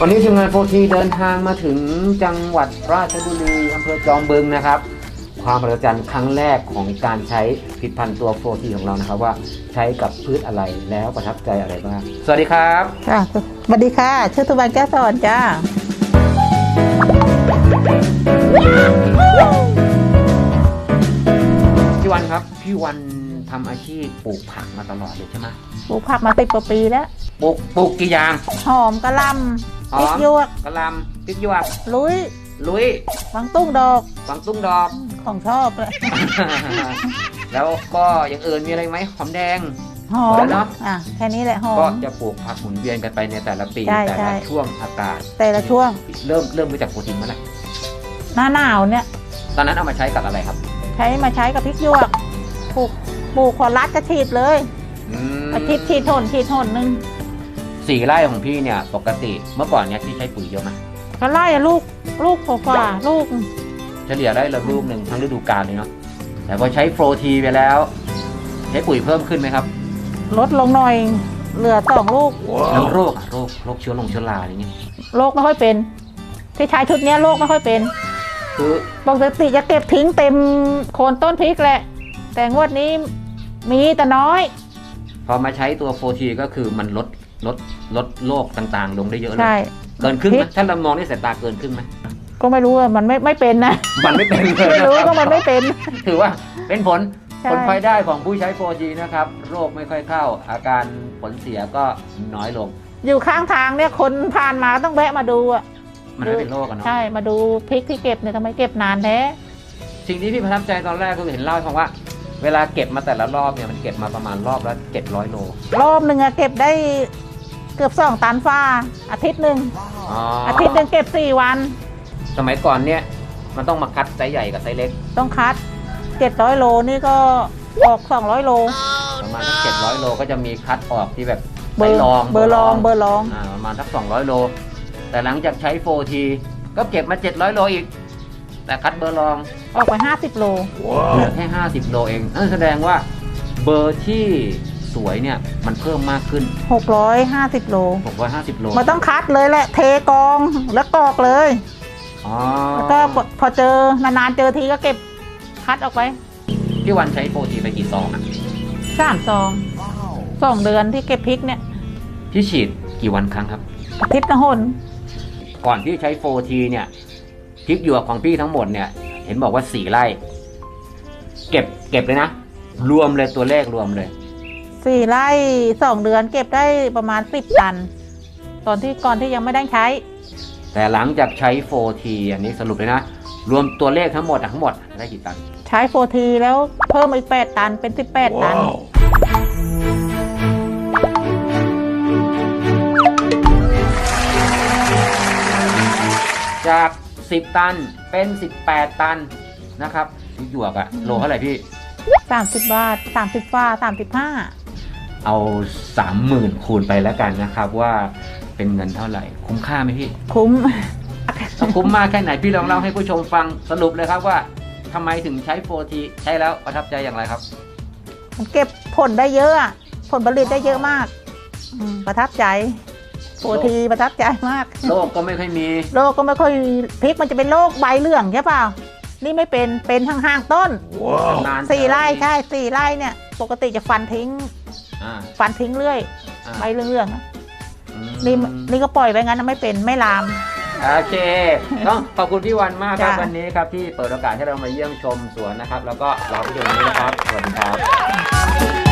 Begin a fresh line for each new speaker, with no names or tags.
วันนี้ทีมงานโฟทีเดินทางมาถึงจังหวัดราชบุรีอำเภอจอมบึงนะครับ ความประจันครั้งแรกของการใช้ผลิดพันธุ์ตัวโฟทีของเรานะครับว่าใช้กับพืชอะไรแล้วประทับใจอะไรบ้าง สวัสดีครับ
ค่ะสวัสดีค่ะ ชื่อตุบันแก้วสอนจ้า
พี่วันครับ พี่วันทำอาชีพปลูกผักมาตลอดเลยใช่ไหม
ปลูกผักมาสิบกว่าปีแล้ว
ปลูกปลูกกี่อย่าง
หอมกะหล
หำอม
พริกหยวก
กะหลำพริกหยวก
ลุย
ลุย
บางตุ้งดอก
กวางตุ้งดอก
ของชอบเลย
แล้วก็อย่างอื่นมีอะไรไหมหอมแดง
หอ
หมดแล้
ม
วเนอะ
อะแค่นี้แหละหอ
ก็
ม
จะปลูกผักหมุนเวียนกันไปในแต่ละปี
ใช่
แต่
ใช่
ละช่วงอากาศ
แต่ละช่วง
เริ่มเริ่มรู้จักโปรตีนเมื่อไหร่
หน้าหนาวเนี่ย
ตอนนั้นเอามาใช้กับอะไรครับ
ใช้มาใช้กับพริกหยวกปลูกปลูกขอรัดก็ฉีดเลย
อืม
อาทิตย์ฉีดทนฉีดทนหนึ่ง
สี่ไร่ของพี่เนี่ย ปกติเมื่อก่อนเนี่ยพี่ใช้ปุ๋ยเยอะไหม
ก็ไล่ลูกลูกฝ่าๆลูก
เฉลี่ยได้ละลูกหนึ่งทั้งฤดูกาลเลยเนาะแต่พอใช้โปรทีไปแล้ว ใช้ปุ๋ยเพิ่มขึ้นไหมครับ
ลดลงหน่อย เหลือสองลูก
แล้วโรคอะโรคโรคเชื้อลงเชื้อราอะไรเงี้ย
โรคไม่ค่อยเป็น ที่ใช้ชุดเนี้ยโรคไม่ค่อยเป็น
คือ
ปกติจะเก็บทิ้งเต็มโคนต้นพริกแหละ แต่งวดนี้มีแต่น้อย
พอมาใช้ตัวโปรทีก็คือมันลด ลดลดโรคต่างๆ ลงได้เยอะเลย
ใช่
เกินครึ่งไห
พ
ม
ริก
ถ้าเรามองด้วยสายตาเกินครึ่งไหม
ก็ไม่รู้ว่ามันไม่ไม่เป็นนะ
มันไม่เป็นเลย
ไม่รู้ก็มันไม่เป็น
ถือว่าเป็นผล
ใช่
ผลพลอยได้ของผู้ใช้โ 4G นะครับ โรคไม่ค่อยเข้า อาการผลเสียก็น้อยลง
อยู่ข้างทางเนี่ยคนผ่านมาก็ต้องแวะมาดูอะ
มันไม่เป็นโรคกันเนาะ
ใช่มาดูพริกที่เก็บเนี่ยทำไมเก็บนานแท้
สิ่งที่พี่ประทับใจตอนแรกก็คือเห็นเล่าให้ฟังว่า เวลาเก็บมาแต่ละรอบเนี่ยมันเก็บมาประมาณรอบละ700โล
รอบหนึ่งอะเก็บได้ เกือบสองตันฟ้าอาทิตย์หนึ่ง
อ๋อ
อาทิตย์หนึ่งเก็บสี่วัน
สมัยก่อนเนี่ยมันต้องมาคัดไซส์ใหญ่กับไซส์เล็ก
ต้องคัดเจ็ดร้อยโลนี่ก็ออกสองร้อยโล
ประมาณสัก700โลก็จะมีคัดออกที่แบบ
เบ
ไซ
อ
ส์
ร์
รอง
เบอร์รองเบอร์รอง
อ่าประมาณสัก200โล แต่หลังจากใช้ 4T ก็เก็บมา700โลอีก แต่คัดเบอร์รอง
ออกไปห้าสิบโล
เหลือแค่50โลเองนั่นแสดงว่าเบอร์ที่ สวยเนี่ยมันเพิ่มมากขึ้น
หกร้อยห้าสิบโล
650 โล
มันต้องคัดเลยแหละ เทกองแล้วกรอกเลย
อ๋อ
แล้วก็พอเจอนานๆเจอทีก็เก็บคัดออกไป
พี่วันใช้โปรตีไปกี่ซองอะ
สามซองสองเดือนที่เก็บพริกเนี่ย
พี่ฉีดกี่วันครั้งครับ
อาทิตย์ละหน
ก่อนที่ใช้ 4T เนี่ยพริกหยวกของพี่ทั้งหมดเนี่ย เห็นบอกว่า4ไร่ เก็บเก็บเลยนะ รวมเลยตัวเลขรวมเลย
สี่ไร่สองเดือนเก็บได้ประมาณสิบตัน ตอนที่ก่อนที่ยังไม่ได้ใช้
แต่หลังจากใช้ 4T อันนี้สรุปเลยนะ รวมตัวเลขทั้งหมดอะทั้งหมดได้กี่ตัน
ใช้โฟทีแล้วเพิ่มอีกแปดตันเป็นสิบแปดตัน
จาก 10 ตันเป็น 18 ตันนะครับพริกหยวกอะโลเท่าไหร่พี่
สามสิบบาทสามสิบฟ้าสามสิบห้า
เอา 30,000 คูณไปแล้วกันนะครับ ว่าเป็นเงินเท่าไหร่ คุ้มค่าไหมพี่
คุ้ม
ถ้าคุ้มมากแค่ไหนพี่ลองเล่าให้ผู้ชมฟังสรุปเลยครับว่าทำไมถึงใช้ 4T ใช้แล้วประทับใจอย่างไรครับ
มันเก็บผลได้เยอะอะผลผลิตได้เยอะมากอืมประทับใจโฟทีประทับใจมาก
โลกก็ไม่ค่อยมี
โรคก็ไม่ค่อยพริกมันจะเป็นโรคใบเหลืองใช่เปล่านี่ไม่เป็นเป็นห่างๆต้น
นาน
สี่ไร่ใช่สี่ไร่เนี่ย ปกติจะฟันทิ้ง
อ่า
ฟันทิ้งเรื่อย
อ่า
ใบเหลืองๆอะ
อืม
นี่นี่ก็ปล่อยไปงั้นนะไม่เป็นไม่ลาม
โอเคต้องขอบคุณพี่วันมากครับ
จ้ะ
วันนี้ครับที่เปิดโอกาสให้เรามาเยี่ยมชมสวนนะครับ แล้วก็เราผู้ชมวันนี้นะครับสวัสดีครับ